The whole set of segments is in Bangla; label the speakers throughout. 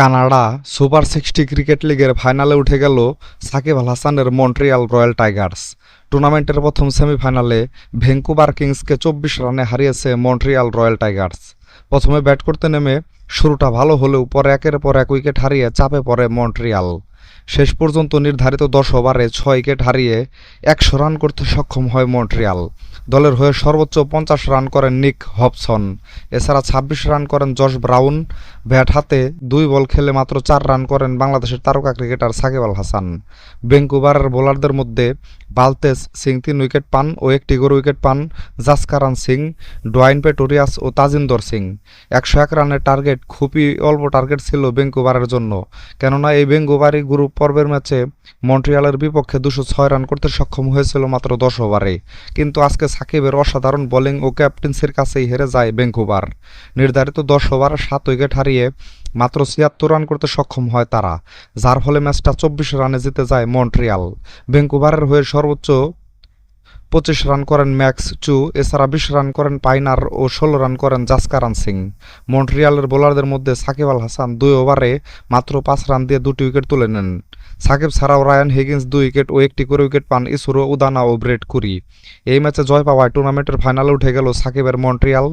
Speaker 1: কানাডা সুপার সিক্সটি ক্রিকেট লিগের ফাইনালে উঠে গেল সাকিব আল হাসানের মন্ট্রিয়াল রয়্যাল টাইগার্স টুর্নামেন্টের প্রথম সেমিফাইনালে ভেঙ্কুবার কিংসকে চব্বিশ রানে হারিয়েছে মন্ট্রিয়াল রয়্যাল টাইগার্স প্রথমে ব্যাট করতে নেমে শুরুটা ভালো হলেও পরে একের পর এক উইকেট হারিয়ে চাপে পড়ে মন্ট্রিয়াল শেষ পর্যন্ত নির্ধারিত দশ ওভারে ছয় উইকেট হারিয়ে একশো রান করতে সক্ষম হয় মন্ট্রিয়াল দলের হয়ে সর্বোচ্চ পঞ্চাশ রান করেন নিক হবসন এছাড়া ছাব্বিশ রান করেন জশ ব্রাউন ব্যাট হাতে দুই বল খেলে মাত্র চার রান করেন বাংলাদেশের তারকা ক্রিকেটার সাকিব আল হাসান বেঙ্কুবারের বোলারদের মধ্যে বালতেজ সিং তিন উইকেট পান ও একটি গড় উইকেট পান জাসকারান সিং ডোয়াইন পেটোরিয়াস ও তাজিন্দর সিং একশো এক রানের টার্গেট খুবই অল্প টার্গেট ছিল বেঙ্কুবারের জন্য কেননা এই ভ্যাঙ্কুভারই গ্রুপ পর্বের ম্যাচে মন্ট্রিয়ালের বিপক্ষে দুশো ছয় রান করতে সক্ষম হয়েছিল মাত্র দশ ওভারে কিন্তু আজকে সাকিবের অসাধারণ বোলিং ও ক্যাপ্টেন্সির কাছেই হেরে যায় বেঙ্কুবার নির্ধারিত দশ ওভার সাত উইকেট হারিয়ে মাত্র ছিয়াত্তর রান করতে সক্ষম হয় তারা যার ফলে ম্যাচটা চব্বিশ রানে জিতে যায় মন্ট্রিয়াল ভ্যাঙ্কুভারের হয়ে সর্বোচ্চ পঁচিশ রান করেন ম্যাক্স চু এছাড়া বিশ রান করেন পাইনার ও ষোলো রান করেন জাসকারান সিং মন্ট্রিয়ালের বোলারদের মধ্যে সাকিব আল হাসান দুই ওভারে মাত্র পাঁচ রান দিয়ে দুটি উইকেট তুলে নেন সাকিব ছাড়াও রায়ান হিগিন্স দুই উইকেট ও একটি করে উইকেট পান ইসুরো উদানা ও ব্রেড কুরি এই ম্যাচে জয় পাওয়ায় টুর্নামেন্টের ফাইনালে উঠে গেল সাকিবের মন্ট্রিয়াল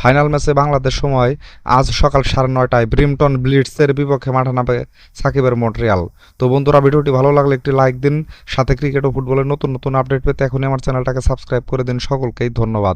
Speaker 1: ফাইনাল ম্যাচে বাংলাদেশ সময় আজ সকাল সাড়ে নয়টায় ব্রিমটন ব্লিটসের বিপক্ষে মাঠে নামে সাকিবের মন্ট্রিয়াল তো বন্ধুরা ভিডিওটি ভালো লাগলে একটি লাইক দিন সাথে ক্রিকেট ও ফুটবলের নতুন নতুন আপডেট পেতে এখনই আমার চ্যানেলটাকে সাবস্ক্রাইব করে দিন সকলকেই ধন্যবাদ